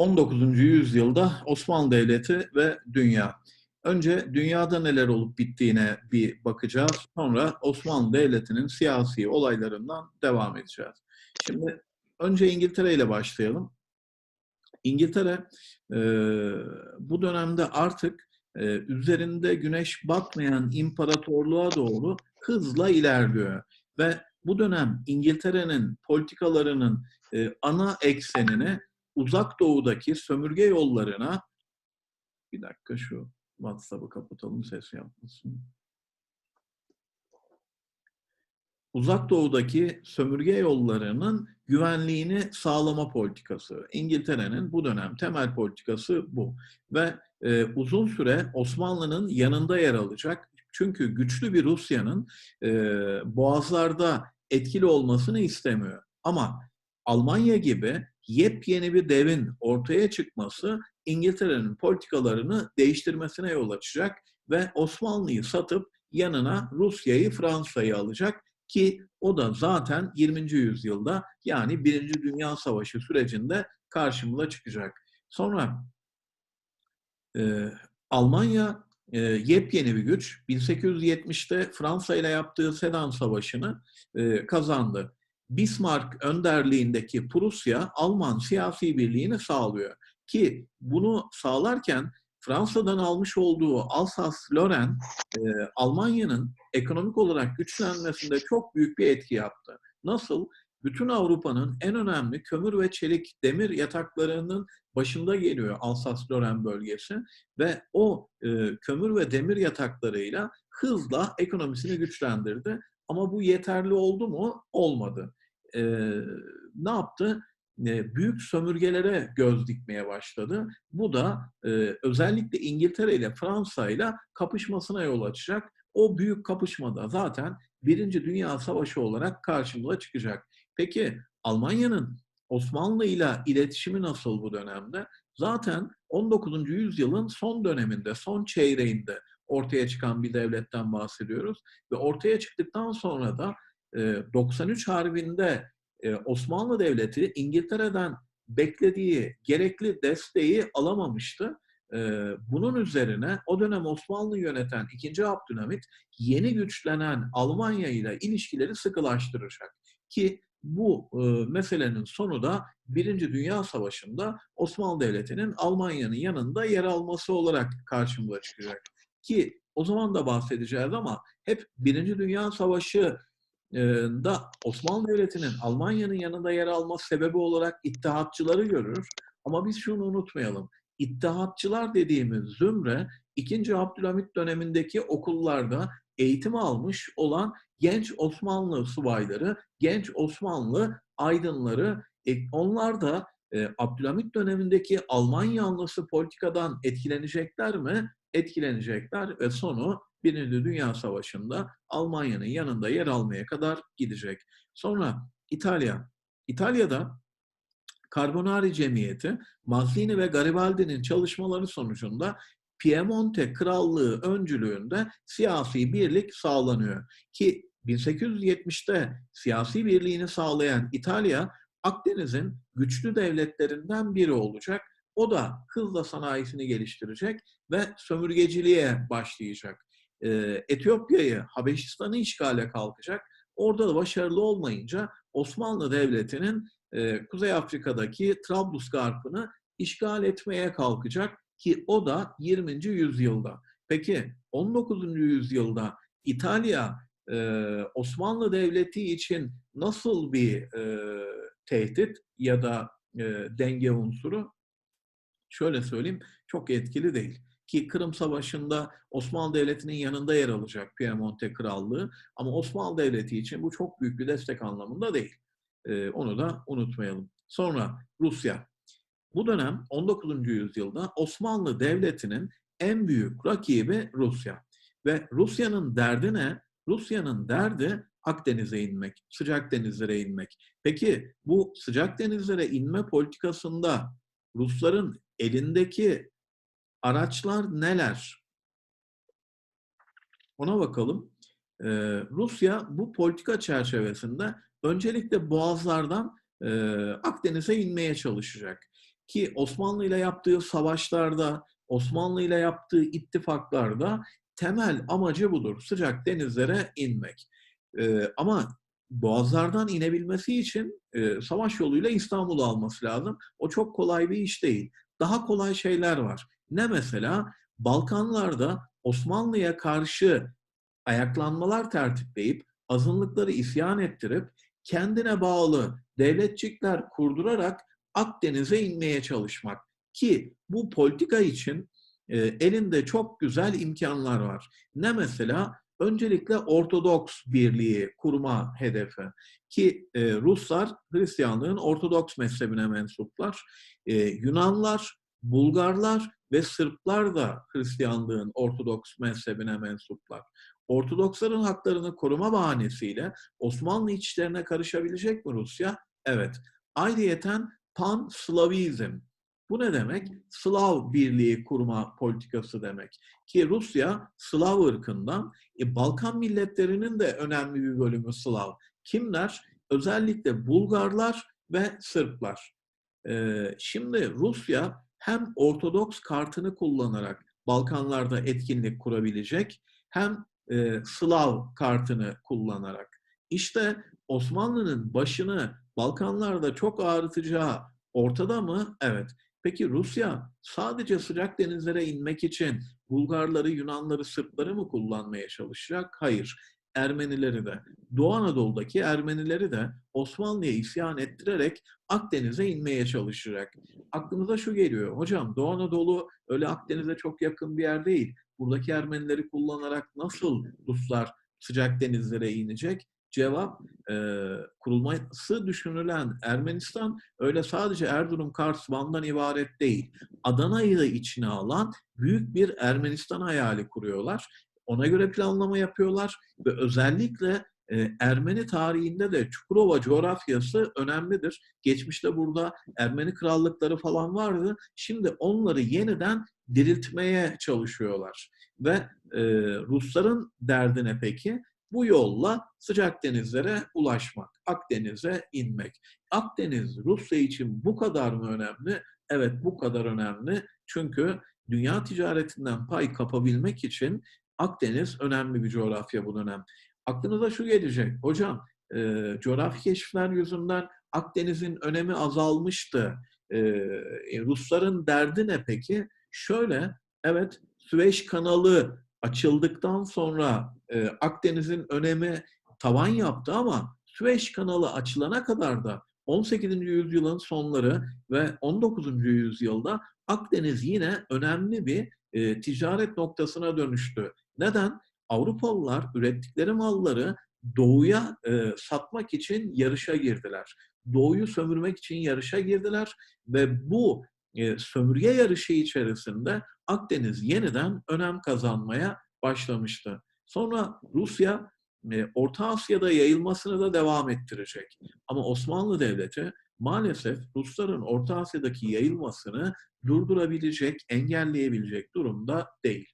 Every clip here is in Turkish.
19. yüzyılda Osmanlı Devleti ve dünya. Önce dünyada neler olup bittiğine bir bakacağız. Sonra Osmanlı Devleti'nin siyasi olaylarından devam edeceğiz. Şimdi önce İngiltere ile başlayalım. İngiltere e, bu dönemde artık e, üzerinde güneş batmayan imparatorluğa doğru hızla ilerliyor. Ve bu dönem İngiltere'nin politikalarının e, ana eksenini uzak doğudaki sömürge yollarına bir dakika şu WhatsApp'ı kapatalım ses yapmasın. Uzak doğudaki sömürge yollarının güvenliğini sağlama politikası. İngiltere'nin bu dönem temel politikası bu. Ve e, uzun süre Osmanlı'nın yanında yer alacak. Çünkü güçlü bir Rusya'nın e, boğazlarda etkili olmasını istemiyor. Ama Almanya gibi yepyeni bir devin ortaya çıkması İngiltere'nin politikalarını değiştirmesine yol açacak ve Osmanlı'yı satıp yanına Rusya'yı, Fransa'yı alacak ki o da zaten 20. yüzyılda yani Birinci Dünya Savaşı sürecinde karşımıza çıkacak. Sonra e, Almanya e, yepyeni bir güç. 1870'te Fransa ile yaptığı Sedan Savaşı'nı e, kazandı. Bismarck önderliğindeki Prusya Alman siyasi birliğini sağlıyor. Ki bunu sağlarken Fransa'dan almış olduğu Alsace-Lorraine e, Almanya'nın ekonomik olarak güçlenmesinde çok büyük bir etki yaptı. Nasıl? Bütün Avrupa'nın en önemli kömür ve çelik demir yataklarının başında geliyor Alsace-Lorraine bölgesi ve o e, kömür ve demir yataklarıyla hızla ekonomisini güçlendirdi. Ama bu yeterli oldu mu? Olmadı e, ne yaptı? E, büyük sömürgelere göz dikmeye başladı. Bu da e, özellikle İngiltere ile Fransa ile kapışmasına yol açacak. O büyük kapışmada zaten Birinci Dünya Savaşı olarak karşımıza çıkacak. Peki Almanya'nın Osmanlı ile iletişimi nasıl bu dönemde? Zaten 19. yüzyılın son döneminde, son çeyreğinde ortaya çıkan bir devletten bahsediyoruz. Ve ortaya çıktıktan sonra da 93 Harbi'nde Osmanlı Devleti İngiltere'den beklediği gerekli desteği alamamıştı. Bunun üzerine o dönem Osmanlı yöneten 2. Abdülhamit yeni güçlenen Almanya ile ilişkileri sıkılaştıracak. Ki bu meselenin sonu da Birinci Dünya Savaşı'nda Osmanlı Devleti'nin Almanya'nın yanında yer alması olarak karşımıza çıkacak. Ki o zaman da bahsedeceğiz ama hep Birinci Dünya Savaşı da Osmanlı Devleti'nin Almanya'nın yanında yer alması sebebi olarak ittihatçıları görür. Ama biz şunu unutmayalım. İttihatçılar dediğimiz zümre 2. Abdülhamit dönemindeki okullarda eğitim almış olan genç Osmanlı subayları, genç Osmanlı aydınları, e, onlar da e, Abdülhamit dönemindeki Alman yanlısı politikadan etkilenecekler mi? Etkilenecekler ve sonu Birinci Dünya Savaşı'nda Almanya'nın yanında yer almaya kadar gidecek. Sonra İtalya. İtalya'da Carbonari Cemiyeti, Mazzini ve Garibaldi'nin çalışmaları sonucunda Piemonte Krallığı öncülüğünde siyasi birlik sağlanıyor. Ki 1870'te siyasi birliğini sağlayan İtalya, Akdeniz'in güçlü devletlerinden biri olacak. O da hızla sanayisini geliştirecek ve sömürgeciliğe başlayacak e, Etiyopya'yı, Habeşistan'ı işgale kalkacak. Orada da başarılı olmayınca Osmanlı Devleti'nin e, Kuzey Afrika'daki Trablusgarp'ını işgal etmeye kalkacak ki o da 20. yüzyılda. Peki 19. yüzyılda İtalya e, Osmanlı Devleti için nasıl bir e, tehdit ya da e, denge unsuru? Şöyle söyleyeyim, çok etkili değil ki Kırım Savaşı'nda Osmanlı Devleti'nin yanında yer alacak Piemonte Krallığı. Ama Osmanlı Devleti için bu çok büyük bir destek anlamında değil. Ee, onu da unutmayalım. Sonra Rusya. Bu dönem 19. yüzyılda Osmanlı Devleti'nin en büyük rakibi Rusya. Ve Rusya'nın derdi ne? Rusya'nın derdi Akdeniz'e inmek, sıcak denizlere inmek. Peki bu sıcak denizlere inme politikasında Rusların elindeki araçlar neler? Ona bakalım. Ee, Rusya bu politika çerçevesinde öncelikle boğazlardan e, Akdeniz'e inmeye çalışacak. Ki Osmanlı ile yaptığı savaşlarda, Osmanlı ile yaptığı ittifaklarda temel amacı budur. Sıcak denizlere inmek. Ee, ama boğazlardan inebilmesi için e, savaş yoluyla İstanbul'u alması lazım. O çok kolay bir iş değil. Daha kolay şeyler var. Ne mesela? Balkanlarda Osmanlı'ya karşı ayaklanmalar tertipleyip azınlıkları isyan ettirip kendine bağlı devletçikler kurdurarak Akdeniz'e inmeye çalışmak. Ki bu politika için e, elinde çok güzel imkanlar var. Ne mesela? Öncelikle Ortodoks birliği kurma hedefi. Ki e, Ruslar Hristiyanlığın Ortodoks mezhebine mensuplar. E, Yunanlar, Bulgarlar ve Sırplar da Hristiyanlığın Ortodoks mezhebine mensuplar. Ortodoksların haklarını koruma bahanesiyle Osmanlı içlerine karışabilecek mi Rusya? Evet. Ayrıyeten pan-Slavizm. Bu ne demek? Slav birliği kurma politikası demek. Ki Rusya Slav ırkından, e, Balkan milletlerinin de önemli bir bölümü Slav. Kimler? Özellikle Bulgarlar ve Sırplar. E, şimdi Rusya hem Ortodoks kartını kullanarak Balkanlarda etkinlik kurabilecek hem e, Slav kartını kullanarak. İşte Osmanlı'nın başını Balkanlarda çok ağrıtacağı ortada mı? Evet. Peki Rusya sadece sıcak denizlere inmek için Bulgarları, Yunanları, Sırpları mı kullanmaya çalışacak? Hayır. Ermenileri de, Doğu Anadolu'daki Ermenileri de Osmanlı'ya isyan ettirerek Akdeniz'e inmeye çalışacak. Aklımıza şu geliyor, hocam Doğu Anadolu öyle Akdeniz'e çok yakın bir yer değil. Buradaki Ermenileri kullanarak nasıl Ruslar sıcak denizlere inecek? Cevap e, kurulması düşünülen Ermenistan öyle sadece Erzurum, Kars, Van'dan ibaret değil. Adana'yı da içine alan büyük bir Ermenistan hayali kuruyorlar. Ona göre planlama yapıyorlar ve özellikle e, Ermeni tarihinde de Çukurova coğrafyası önemlidir. Geçmişte burada Ermeni krallıkları falan vardı. Şimdi onları yeniden diriltmeye çalışıyorlar. Ve e, Rusların derdine peki bu yolla sıcak denizlere ulaşmak, Akdeniz'e inmek. Akdeniz Rusya için bu kadar mı önemli? Evet bu kadar önemli. Çünkü dünya ticaretinden pay kapabilmek için Akdeniz önemli bir coğrafya bu dönem. Aklınıza şu gelecek, hocam e, coğrafi keşifler yüzünden Akdeniz'in önemi azalmıştı. E, Rusların derdi ne peki? Şöyle, evet Süveyş kanalı açıldıktan sonra e, Akdeniz'in önemi tavan yaptı ama Süveyş kanalı açılana kadar da 18. yüzyılın sonları ve 19. yüzyılda Akdeniz yine önemli bir e, ticaret noktasına dönüştü. Neden? Avrupalılar ürettikleri malları doğuya e, satmak için yarışa girdiler. Doğuyu sömürmek için yarışa girdiler ve bu e, sömürge yarışı içerisinde Akdeniz yeniden önem kazanmaya başlamıştı. Sonra Rusya e, Orta Asya'da yayılmasını da devam ettirecek. Ama Osmanlı Devleti maalesef Rusların Orta Asya'daki yayılmasını durdurabilecek, engelleyebilecek durumda değil.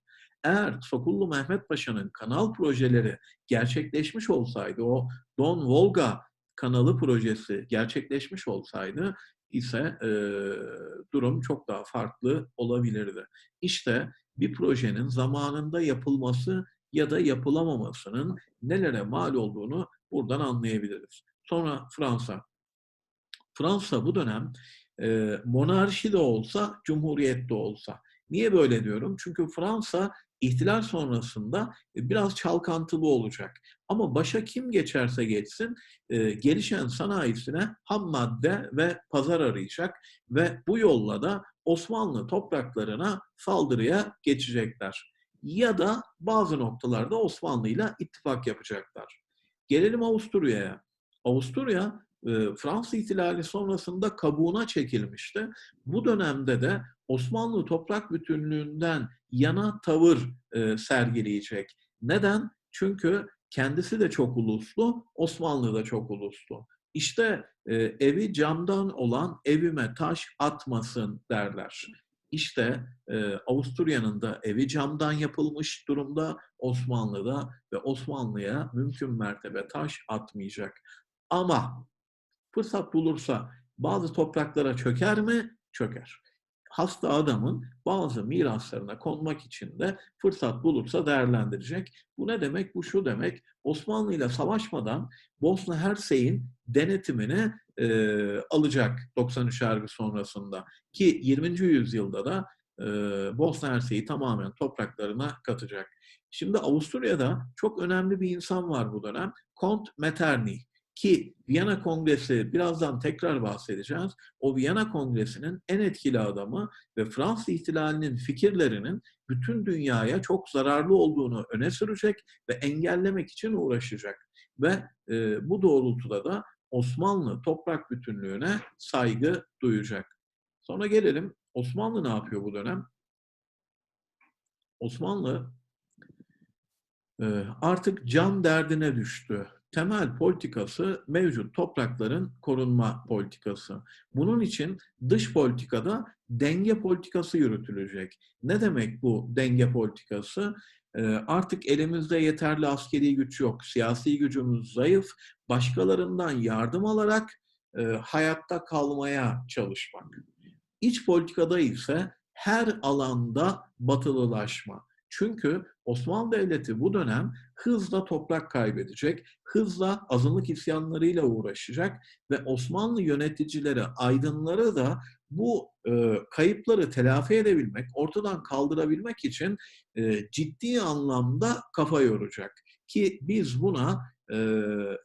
Eğer Sokullu Mehmet Paşa'nın kanal projeleri gerçekleşmiş olsaydı, o Don Volga kanalı projesi gerçekleşmiş olsaydı ise e, durum çok daha farklı olabilirdi. İşte bir projenin zamanında yapılması ya da yapılamamasının nelere mal olduğunu buradan anlayabiliriz. Sonra Fransa. Fransa bu dönem e, monarşi de olsa, cumhuriyet de olsa. Niye böyle diyorum? Çünkü Fransa ihtilal sonrasında e, biraz çalkantılı olacak. Ama başa kim geçerse geçsin e, gelişen sanayisine ham madde ve pazar arayacak ve bu yolla da Osmanlı topraklarına saldırıya geçecekler. Ya da bazı noktalarda Osmanlı ile ittifak yapacaklar. Gelelim Avusturya'ya. Avusturya Fransız ihtilali sonrasında kabuğuna çekilmişti. Bu dönemde de Osmanlı toprak bütünlüğünden yana tavır e, sergileyecek. Neden? Çünkü kendisi de çok uluslu, Osmanlı da çok uluslu. İşte e, evi camdan olan evime taş atmasın derler. İşte e, Avusturya'nın da evi camdan yapılmış durumda, Osmanlı'da ve Osmanlı'ya mümkün mertebe taş atmayacak. Ama fırsat bulursa bazı topraklara çöker mi? çöker. Hasta adamın bazı miraslarına konmak için de fırsat bulursa değerlendirecek. Bu ne demek? Bu şu demek. Osmanlı ile savaşmadan Bosna Hersey'in denetimini e, alacak 93 Harbi sonrasında. Ki 20. yüzyılda da e, Bosna Hersey'i tamamen topraklarına katacak. Şimdi Avusturya'da çok önemli bir insan var bu dönem. Kont Metternich ki Viyana Kongresi birazdan tekrar bahsedeceğiz. O Viyana Kongresi'nin en etkili adamı ve Fransız ihtilalinin fikirlerinin bütün dünyaya çok zararlı olduğunu öne sürecek ve engellemek için uğraşacak. Ve e, bu doğrultuda da Osmanlı toprak bütünlüğüne saygı duyacak. Sonra gelelim Osmanlı ne yapıyor bu dönem? Osmanlı e, artık can derdine düştü temel politikası mevcut toprakların korunma politikası. Bunun için dış politikada denge politikası yürütülecek. Ne demek bu denge politikası? Ee, artık elimizde yeterli askeri güç yok, siyasi gücümüz zayıf, başkalarından yardım alarak e, hayatta kalmaya çalışmak. İç politikada ise her alanda batılılaşma. Çünkü Osmanlı Devleti bu dönem hızla toprak kaybedecek, hızla azınlık isyanlarıyla uğraşacak ve Osmanlı yöneticileri, aydınları da bu e, kayıpları telafi edebilmek, ortadan kaldırabilmek için e, ciddi anlamda kafa yoracak. Ki biz buna e,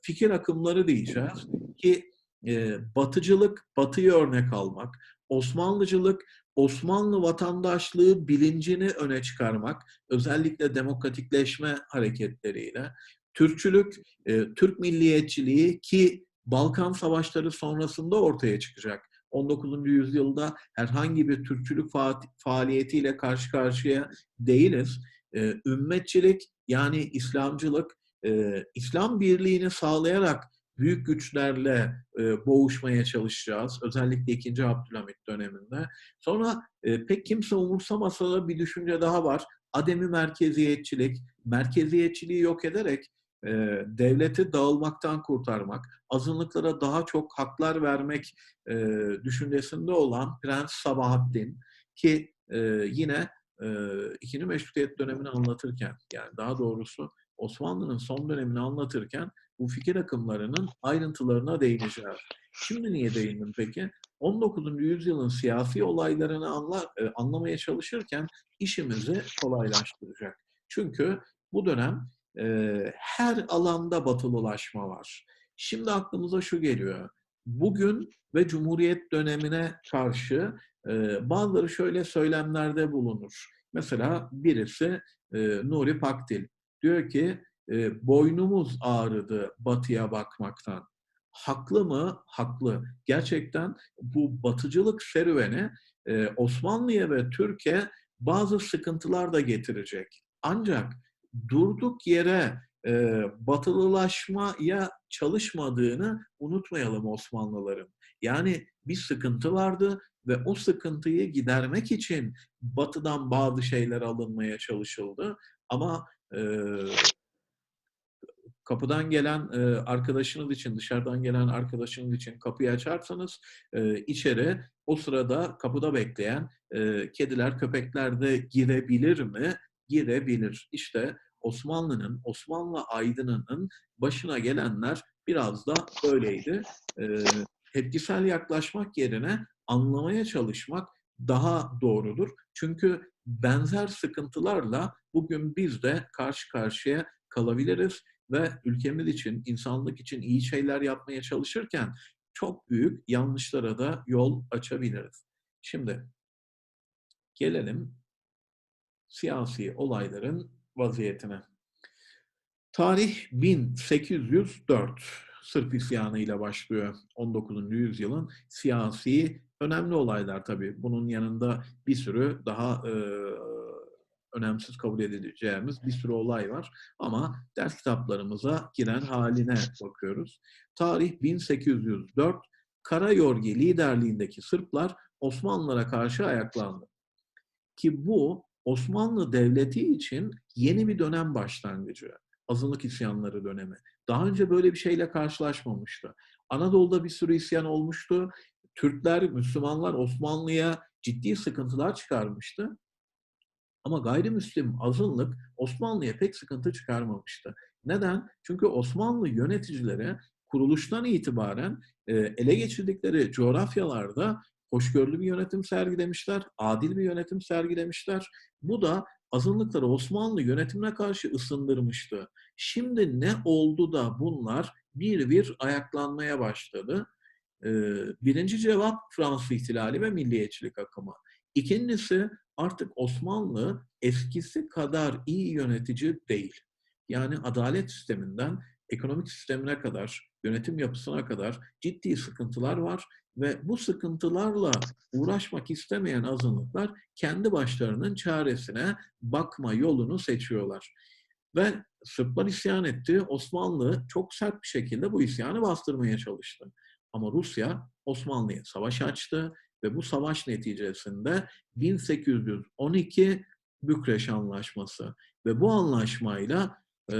fikir akımları diyeceğiz ki e, batıcılık, batıyı örnek almak, Osmanlıcılık, Osmanlı vatandaşlığı bilincini öne çıkarmak, özellikle demokratikleşme hareketleriyle, Türkçülük, e, Türk milliyetçiliği ki Balkan Savaşları sonrasında ortaya çıkacak. 19. yüzyılda herhangi bir Türkçülük faaliyetiyle karşı karşıya değiliz. E, ümmetçilik yani İslamcılık, e, İslam birliğini sağlayarak büyük güçlerle e, boğuşmaya çalışacağız. Özellikle 2. Abdülhamit döneminde. Sonra e, pek kimse umursamasa da bir düşünce daha var. Ademi merkeziyetçilik, merkeziyetçiliği yok ederek e, devleti dağılmaktan kurtarmak, azınlıklara daha çok haklar vermek e, düşüncesinde olan Prens Sabahattin ki e, yine e, ikinci meşrutiyet dönemini anlatırken yani daha doğrusu Osmanlı'nın son dönemini anlatırken bu fikir akımlarının ayrıntılarına değineceğiz. Şimdi niye değindim peki? 19. yüzyılın siyasi olaylarını anla, e, anlamaya çalışırken işimizi kolaylaştıracak. Çünkü bu dönem e, her alanda batılılaşma var. Şimdi aklımıza şu geliyor. Bugün ve Cumhuriyet dönemine karşı e, bazıları şöyle söylemlerde bulunur. Mesela birisi e, Nuri Pakdil. Diyor ki e, boynumuz ağrıdı batıya bakmaktan. Haklı mı? Haklı. Gerçekten bu batıcılık serüveni e, Osmanlı'ya ve Türkiye bazı sıkıntılar da getirecek. Ancak durduk yere e, batılılaşmaya çalışmadığını unutmayalım Osmanlıların. Yani bir sıkıntı vardı ve o sıkıntıyı gidermek için batıdan bazı şeyler alınmaya çalışıldı. Ama e, kapıdan gelen e, arkadaşınız için, dışarıdan gelen arkadaşınız için kapıyı açarsanız e, içeri o sırada kapıda bekleyen e, kediler, köpekler de girebilir mi? Girebilir. İşte Osmanlı'nın, Osmanlı aydınının başına gelenler biraz da böyleydi. E, tepkisel yaklaşmak yerine anlamaya çalışmak daha doğrudur. Çünkü benzer sıkıntılarla bugün biz de karşı karşıya kalabiliriz ve ülkemiz için, insanlık için iyi şeyler yapmaya çalışırken çok büyük yanlışlara da yol açabiliriz. Şimdi gelelim siyasi olayların vaziyetine. Tarih 1804. Sırp isyanı ile başlıyor 19. yüzyılın siyasi önemli olaylar tabii. Bunun yanında bir sürü daha e, önemsiz kabul edileceğimiz bir sürü olay var. Ama ders kitaplarımıza giren haline bakıyoruz. Tarih 1804, Karayorgi liderliğindeki Sırplar Osmanlılara karşı ayaklandı. Ki bu Osmanlı Devleti için yeni bir dönem başlangıcı. Azınlık isyanları dönemi. Daha önce böyle bir şeyle karşılaşmamıştı. Anadolu'da bir sürü isyan olmuştu. Türkler, Müslümanlar Osmanlı'ya ciddi sıkıntılar çıkarmıştı. Ama gayrimüslim azınlık Osmanlı'ya pek sıkıntı çıkarmamıştı. Neden? Çünkü Osmanlı yöneticileri kuruluştan itibaren e, ele geçirdikleri coğrafyalarda hoşgörülü bir yönetim sergilemişler, adil bir yönetim sergilemişler. Bu da azınlıkları Osmanlı yönetimine karşı ısındırmıştı. Şimdi ne oldu da bunlar bir bir ayaklanmaya başladı? Ee, birinci cevap Fransız ihtilali ve milliyetçilik akımı. İkincisi artık Osmanlı eskisi kadar iyi yönetici değil. Yani adalet sisteminden ekonomik sistemine kadar, yönetim yapısına kadar ciddi sıkıntılar var ve bu sıkıntılarla uğraşmak istemeyen azınlıklar kendi başlarının çaresine bakma yolunu seçiyorlar. Ve Sırplar isyan etti. Osmanlı çok sert bir şekilde bu isyanı bastırmaya çalıştı. Ama Rusya Osmanlı'ya savaş açtı ve bu savaş neticesinde 1812 Bükreş Anlaşması ve bu anlaşmayla e,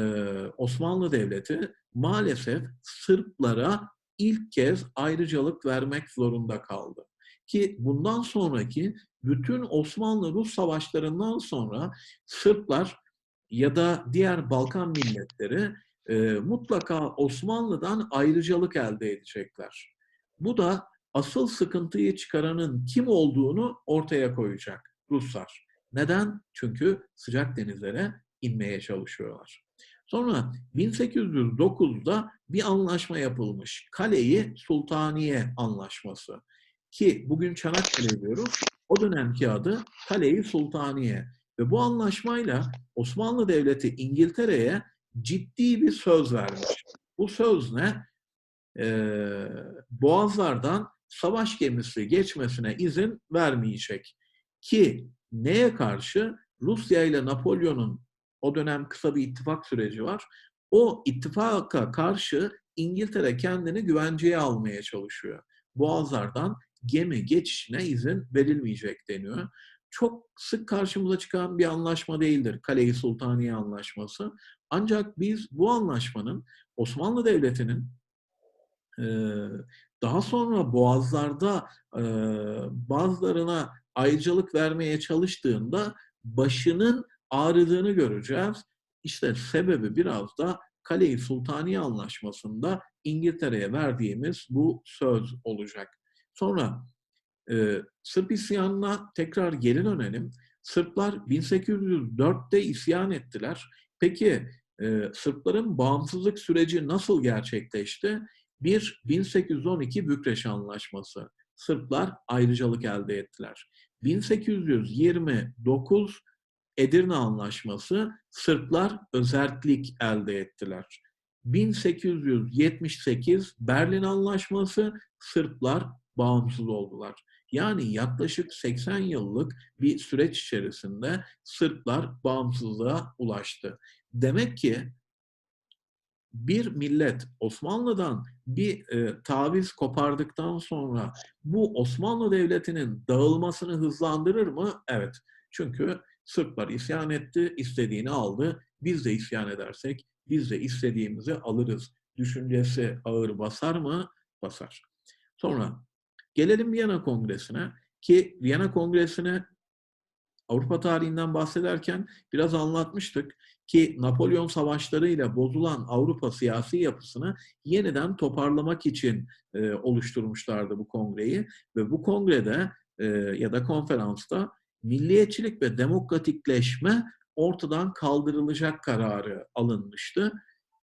Osmanlı Devleti maalesef Sırplara ilk kez ayrıcalık vermek zorunda kaldı. Ki bundan sonraki bütün Osmanlı-Rus savaşlarından sonra Sırplar ya da diğer Balkan milletleri e, mutlaka Osmanlı'dan ayrıcalık elde edecekler. Bu da asıl sıkıntıyı çıkaranın kim olduğunu ortaya koyacak Ruslar. Neden? Çünkü sıcak denizlere inmeye çalışıyorlar. Sonra 1809'da bir anlaşma yapılmış. Kaleyi Sultaniye Anlaşması. Ki bugün Çanakkale diyoruz. O dönemki adı Kaleyi Sultaniye. Ve bu anlaşmayla Osmanlı Devleti İngiltere'ye ciddi bir söz vermiş. Bu söz ne? Ee, boğazlardan savaş gemisi geçmesine izin vermeyecek. Ki neye karşı? Rusya ile Napolyon'un o dönem kısa bir ittifak süreci var. O ittifaka karşı İngiltere kendini güvenceye almaya çalışıyor. Boğazlardan gemi geçişine izin verilmeyecek deniyor. Çok sık karşımıza çıkan bir anlaşma değildir Kale-i Sultaniye Anlaşması. Ancak biz bu anlaşmanın Osmanlı Devleti'nin daha sonra boğazlarda bazılarına ayrıcalık vermeye çalıştığında başının ağrıdığını göreceğiz. İşte sebebi biraz da Kale-i Sultaniye Anlaşması'nda İngiltere'ye verdiğimiz bu söz olacak. Sonra e, Sırp isyanına tekrar geri dönelim. Sırplar 1804'te isyan ettiler. Peki e, Sırpların bağımsızlık süreci nasıl gerçekleşti? Bir 1812 Bükreş Anlaşması. Sırplar ayrıcalık elde ettiler. 1829 Edirne Anlaşması Sırplar özerklik elde ettiler. 1878 Berlin Anlaşması Sırplar bağımsız oldular. Yani yaklaşık 80 yıllık bir süreç içerisinde Sırplar bağımsızlığa ulaştı. Demek ki bir millet Osmanlı'dan bir e, taviz kopardıktan sonra bu Osmanlı Devleti'nin dağılmasını hızlandırır mı? Evet. Çünkü Sırplar isyan etti, istediğini aldı. Biz de isyan edersek biz de istediğimizi alırız. Düşüncesi ağır basar mı? Basar. Sonra gelelim Viyana Kongresi'ne ki Viyana Kongresi'ne Avrupa tarihinden bahsederken biraz anlatmıştık ki Napolyon savaşlarıyla bozulan Avrupa siyasi yapısını yeniden toparlamak için e, oluşturmuşlardı bu kongreyi ve bu kongrede e, ya da konferansta milliyetçilik ve demokratikleşme ortadan kaldırılacak kararı alınmıştı.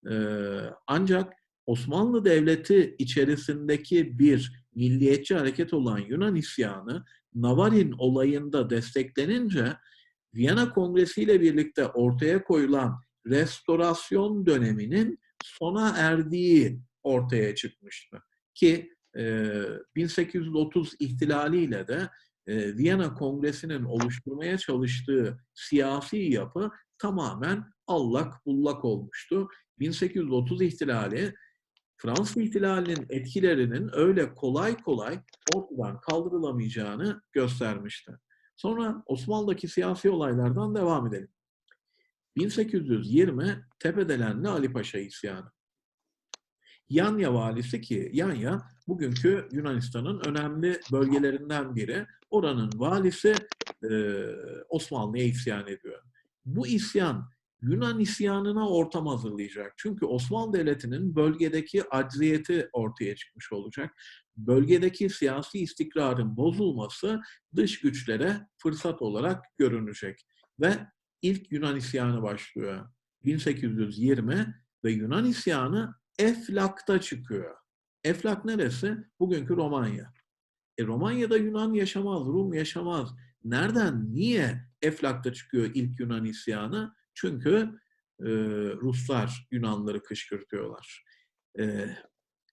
Ee, ancak Osmanlı Devleti içerisindeki bir milliyetçi hareket olan Yunan isyanı Navarin olayında desteklenince Viyana Kongresi ile birlikte ortaya koyulan restorasyon döneminin sona erdiği ortaya çıkmıştı. Ki e, 1830 ihtilaliyle de e, Viyana Kongresi'nin oluşturmaya çalıştığı siyasi yapı tamamen allak bullak olmuştu. 1830 ihtilali Fransız ihtilalinin etkilerinin öyle kolay kolay ortadan kaldırılamayacağını göstermişti. Sonra Osmanlı'daki siyasi olaylardan devam edelim. 1820 Tepedelenli Ali Paşa isyanı. Yanya valisi ki Yanya bugünkü Yunanistan'ın önemli bölgelerinden biri. Oranın valisi e, Osmanlı'ya isyan ediyor. Bu isyan Yunan isyanına ortam hazırlayacak. Çünkü Osmanlı Devleti'nin bölgedeki acziyeti ortaya çıkmış olacak. Bölgedeki siyasi istikrarın bozulması dış güçlere fırsat olarak görünecek. Ve ilk Yunan isyanı başlıyor. 1820 ve Yunan isyanı Eflak'ta çıkıyor. Eflak neresi? Bugünkü Romanya. E Romanya'da Yunan yaşamaz, Rum yaşamaz. Nereden, niye Eflak'ta çıkıyor ilk Yunan isyanı? Çünkü e, Ruslar Yunanları kışkırtıyorlar. E,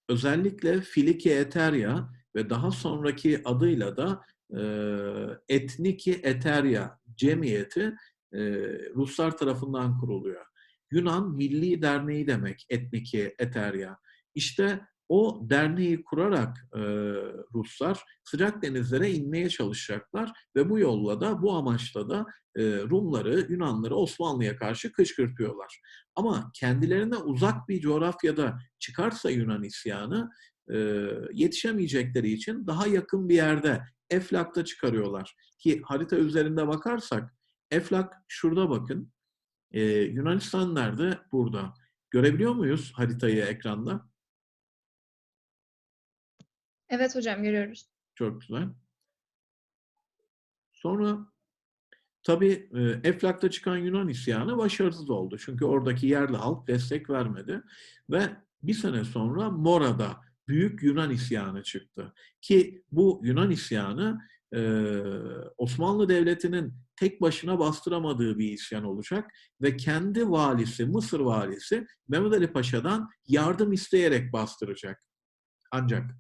özellikle Filiki Eterya ve daha sonraki adıyla da e, Etniki Eterya cemiyeti e, Ruslar tarafından kuruluyor. Yunan Milli Derneği demek Etniki Eterya. İşte o derneği kurarak e, Ruslar sıcak denizlere inmeye çalışacaklar ve bu yolla da bu amaçla da e, Rumları, Yunanları Osmanlı'ya karşı kışkırtıyorlar. Ama kendilerine uzak bir coğrafyada çıkarsa Yunan isyanı e, yetişemeyecekleri için daha yakın bir yerde Eflak'ta çıkarıyorlar. Ki harita üzerinde bakarsak Eflak şurada bakın. E, Yunanistan nerede? Burada. Görebiliyor muyuz haritayı ekranda? Evet hocam görüyoruz. Çok güzel. Sonra tabii e, Eflak'ta çıkan Yunan isyanı başarısız oldu. Çünkü oradaki yerli halk destek vermedi. Ve bir sene sonra Mora'da Büyük Yunan isyanı çıktı. Ki bu Yunan isyanı e, Osmanlı Devleti'nin tek başına bastıramadığı bir isyan olacak ve kendi valisi, Mısır valisi Mehmet Ali Paşa'dan yardım isteyerek bastıracak. Ancak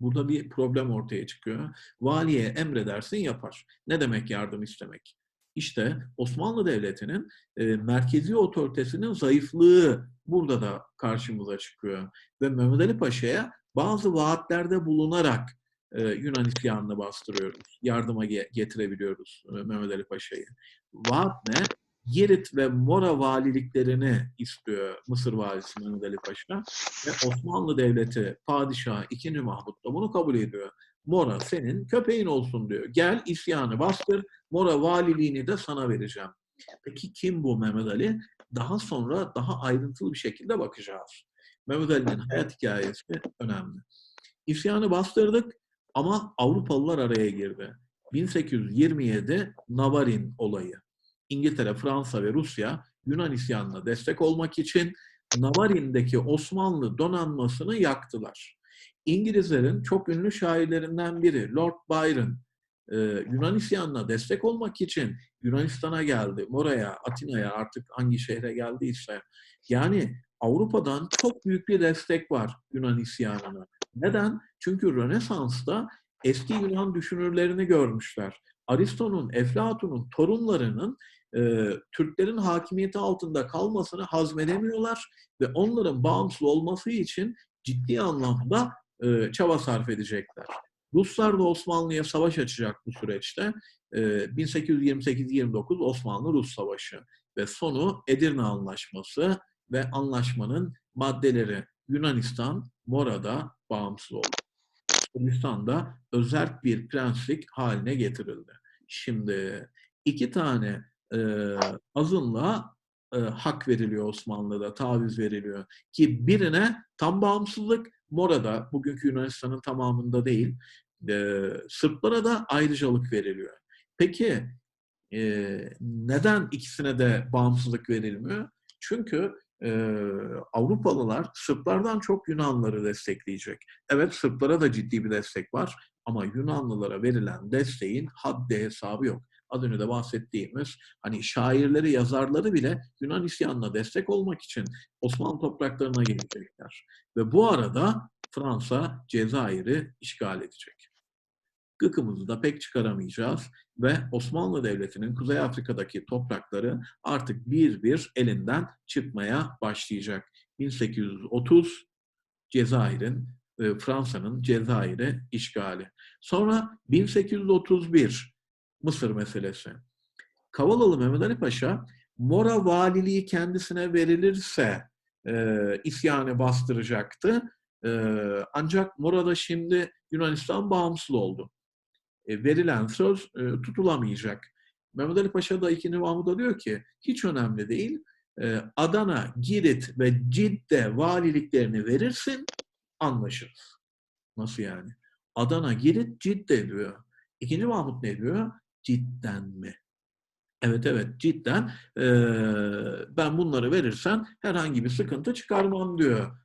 Burada bir problem ortaya çıkıyor. Valiye emredersin yapar. Ne demek yardım istemek? İşte Osmanlı Devleti'nin e, merkezi otoritesinin zayıflığı burada da karşımıza çıkıyor. Ve Mehmet Ali Paşa'ya bazı vaatlerde bulunarak e, Yunan isyanını bastırıyoruz. Yardıma ge- getirebiliyoruz e, Mehmet Ali Paşa'yı. Vaat ne? Girit ve Mora valiliklerini istiyor Mısır valisi Mehmet Ali Paşa ve Osmanlı Devleti Padişahı 2. Mahmut da bunu kabul ediyor. Mora senin köpeğin olsun diyor. Gel isyanı bastır, Mora valiliğini de sana vereceğim. Peki kim bu Mehmet Ali? Daha sonra daha ayrıntılı bir şekilde bakacağız. Mehmet Ali'nin hayat hikayesi önemli. İsyanı bastırdık ama Avrupalılar araya girdi. 1827 Navarin olayı. İngiltere, Fransa ve Rusya Yunan isyanına destek olmak için Navarin'deki Osmanlı donanmasını yaktılar. İngilizlerin çok ünlü şairlerinden biri Lord Byron e, Yunan isyanına destek olmak için Yunanistan'a geldi. Mora'ya, Atina'ya artık hangi şehre geldiyse. Yani Avrupa'dan çok büyük bir destek var Yunan isyanına. Neden? Çünkü Rönesans'ta eski Yunan düşünürlerini görmüşler. Aristo'nun, Eflatun'un torunlarının e, Türklerin hakimiyeti altında kalmasını hazmedemiyorlar ve onların bağımsız olması için ciddi anlamda e, çaba sarf edecekler. Ruslar da Osmanlı'ya savaş açacak bu süreçte. E, 1828-29 Osmanlı-Rus Savaşı ve sonu Edirne Anlaşması ve anlaşmanın maddeleri Yunanistan Mora'da bağımsız oldu. Yunanistan'da özerk bir prenslik haline getirildi. Şimdi iki tane e, azınlığa e, hak veriliyor Osmanlı'da, taviz veriliyor. Ki birine tam bağımsızlık, Mora'da, bugünkü Yunanistan'ın tamamında değil, e, Sırplara da ayrıcalık veriliyor. Peki e, neden ikisine de bağımsızlık verilmiyor? Çünkü e, Avrupalılar Sırplardan çok Yunanlıları destekleyecek. Evet Sırplara da ciddi bir destek var ama Yunanlılara verilen desteğin haddi hesabı yok az önce de bahsettiğimiz hani şairleri, yazarları bile Yunan isyanına destek olmak için Osmanlı topraklarına gelecekler. Ve bu arada Fransa Cezayir'i işgal edecek. Gıkımızı da pek çıkaramayacağız ve Osmanlı Devleti'nin Kuzey Afrika'daki toprakları artık bir bir elinden çıkmaya başlayacak. 1830 Cezayir'in Fransa'nın Cezayir'i işgali. Sonra 1831 Mısır meselesi. Kavalalı Mehmet Ali Paşa Mora valiliği kendisine verilirse e, isyanı bastıracaktı. E, ancak burada şimdi Yunanistan bağımsız oldu. E, verilen söz e, tutulamayacak. Mehmet Ali Paşa da 2. Mahmut'a diyor ki hiç önemli değil. E, Adana, Girit ve Cidde valiliklerini verirsin anlaşırız. Nasıl yani? Adana, Girit, Cidde diyor. İkinci Mahmut ne diyor? Cidden mi? Evet evet cidden e, ben bunları verirsen herhangi bir sıkıntı çıkarmam diyor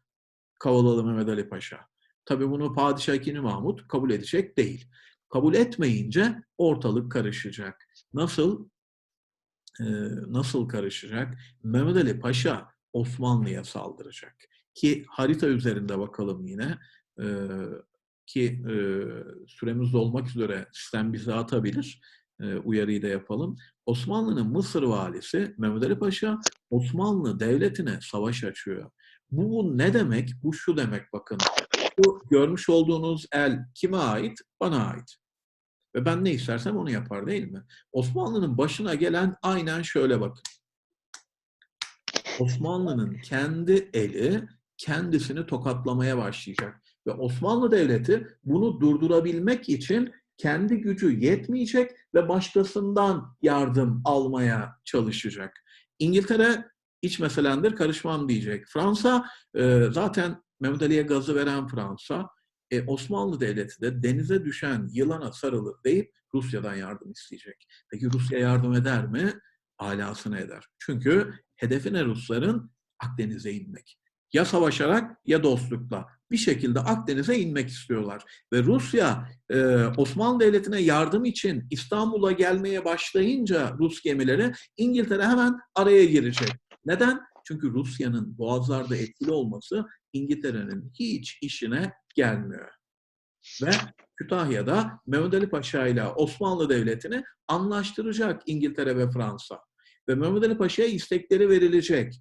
Kavalalı Mehmet Ali Paşa. Tabii bunu Padişah II. Mahmut kabul edecek değil. Kabul etmeyince ortalık karışacak. Nasıl? e, nasıl karışacak? Mehmet Ali Paşa Osmanlı'ya saldıracak. Ki harita üzerinde bakalım yine. E, ki e, süremiz dolmak üzere sistem bize atabilir. E, uyarıyı da yapalım. Osmanlı'nın Mısır valisi Mehmet Ali Paşa Osmanlı devletine savaş açıyor. Bu, bu ne demek? Bu şu demek bakın. Bu görmüş olduğunuz el kime ait? Bana ait. Ve ben ne istersem onu yapar değil mi? Osmanlı'nın başına gelen aynen şöyle bakın. Osmanlı'nın kendi eli kendisini tokatlamaya başlayacak. Ve Osmanlı Devleti bunu durdurabilmek için kendi gücü yetmeyecek ve başkasından yardım almaya çalışacak. İngiltere iç meselendir karışmam diyecek. Fransa e, zaten Mehmet Ali'ye gazı veren Fransa. E, Osmanlı Devleti de denize düşen yılana sarılır deyip Rusya'dan yardım isteyecek. Peki Rusya yardım eder mi? Alasını eder. Çünkü hedefi ne Rusların? Akdeniz'e inmek. Ya savaşarak ya dostlukla. Bir şekilde Akdeniz'e inmek istiyorlar. Ve Rusya e, Osmanlı Devleti'ne yardım için İstanbul'a gelmeye başlayınca Rus gemileri İngiltere hemen araya girecek. Neden? Çünkü Rusya'nın boğazlarda etkili olması İngiltere'nin hiç işine gelmiyor. Ve Kütahya'da Mehmet Ali Paşa ile Osmanlı Devleti'ni anlaştıracak İngiltere ve Fransa. Ve Mehmet Ali Paşa'ya istekleri verilecek.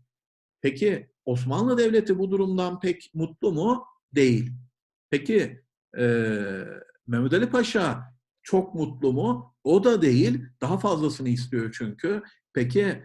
Peki Osmanlı Devleti bu durumdan pek mutlu mu? Değil. Peki e, Mehmet Ali Paşa çok mutlu mu? O da değil. Daha fazlasını istiyor çünkü. Peki